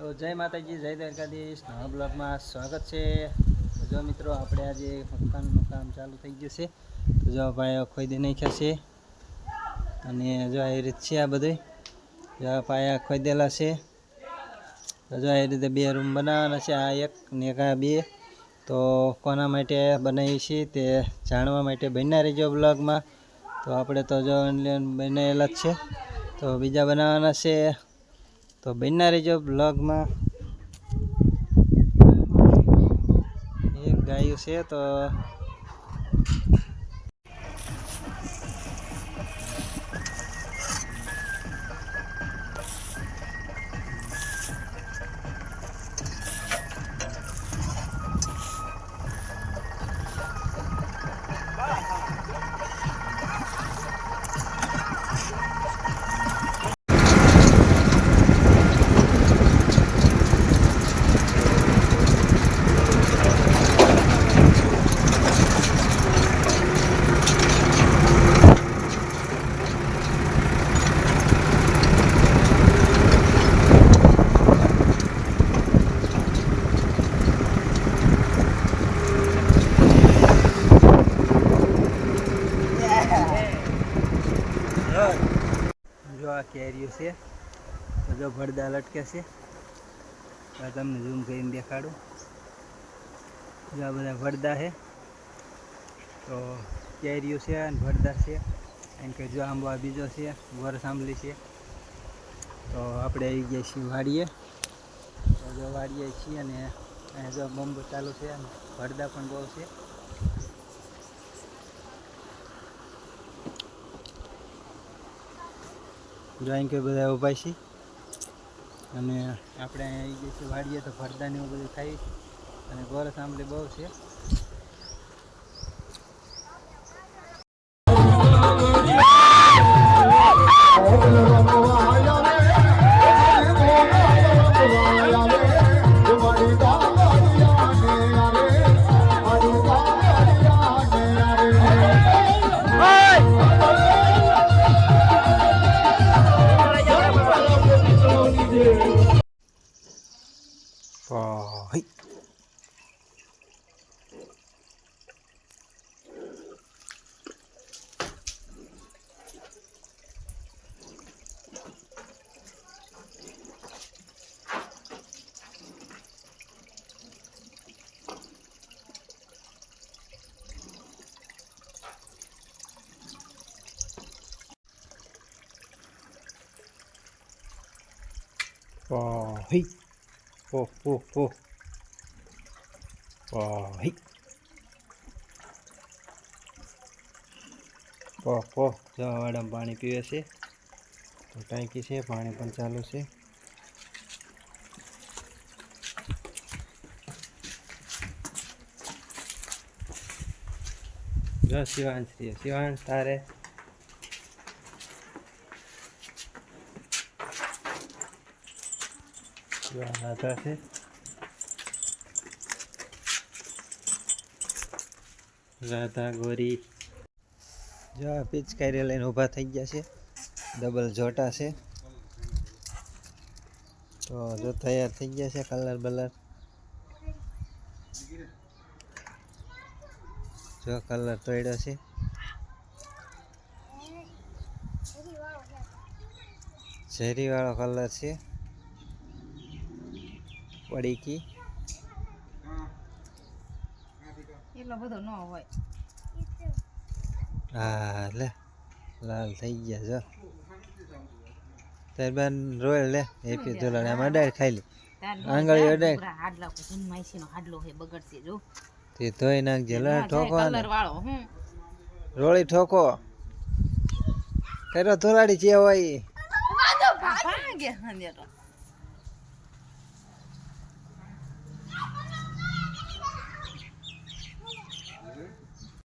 તો જય માતાજી, જય દ્વારકાધીશ. નવા બ્લોગમાં સ્વાગત છે. જો મિત્રો, આપણે આજે મકાનનું કામ ચાલુ થઈ ગયું છે. તો જો પાયા ખોદી નાખ્યા છે. અને જો એ રીત છે આ બધે. જો પાયા ખોદેલા છે. તો જો એ રીતે બે રૂમ બનાવવાના છે, આ એક ને આ બે. તો કોના માટે બનાવી છે તે જાણવા માટે બન્યા રહેજો બ્લોગમાં. તો આપણે તો જો ઓનલાઈન બનાવેલા જ છે. તો બીજા બનાવવાના છે તો બન્યા રહેજો બ્લોગમાં. એક ગાયું છે તો જો કેરીઓ છે. તો જો ભડદા લટકે છે. આ તમને ઝૂમ કરીને દેખાડું. જો આ બધા ભડદા છે, તો કેરીઓ છે અને ભડદા છે. એમ કે જો આંબો બીજો છે વરસ આંબલી છે. તો આપણે આવી ગયા છીએ વાડીએ. તો જો વાડીએ છીએ અને અહીંયા જો બંબ ચાલુ છે અને ભડદા પણ બહુ છે. ડ્રોઈંગ કે બધા ઊભા છે. અને આપણે અહીંયા આવી ગઈ છીએ વાડીએ તો ભરદાની એવું બધું ખાઈ અને ગોરસ સાંભળી બહુ છે. હઈ ઓ ઓ ઓ હઈ ઓહ ઓહ જવા વાડામાં પાણી પીવે છે. તો ટાંકી છે, પાણી પણ ચાલુ છે. જો શિવાંશ શિવાંશ તારે? આ છે રાધા ગોરી જો આ પિચકારી લઈને ઊભા થઈ ગયા છે. ડબલ જોટા છે. તો જો તૈયાર થઈ ગયા છે કલર બલર. જો કલર તોડ્યો છે. ઝેરીવાળો કલર છે. પડીકી એટલો બધો ન હોય. હા લે લાલ થઈ ગયા જો. તાર બેન રોયલ લે એ પી ધોલા આમાં અડાડ ખાઈ લે. આંગળી અડાડ. હાડલા જન્માઈસી નો હાડલો હે બગડશે જો. તે ધોઈ નાખજે લે ઠોકો ને કલર વાળો હું રોળી ઠોકો. કર્યો ધોલાડી જે હોય ઈ. ભાગે હંધે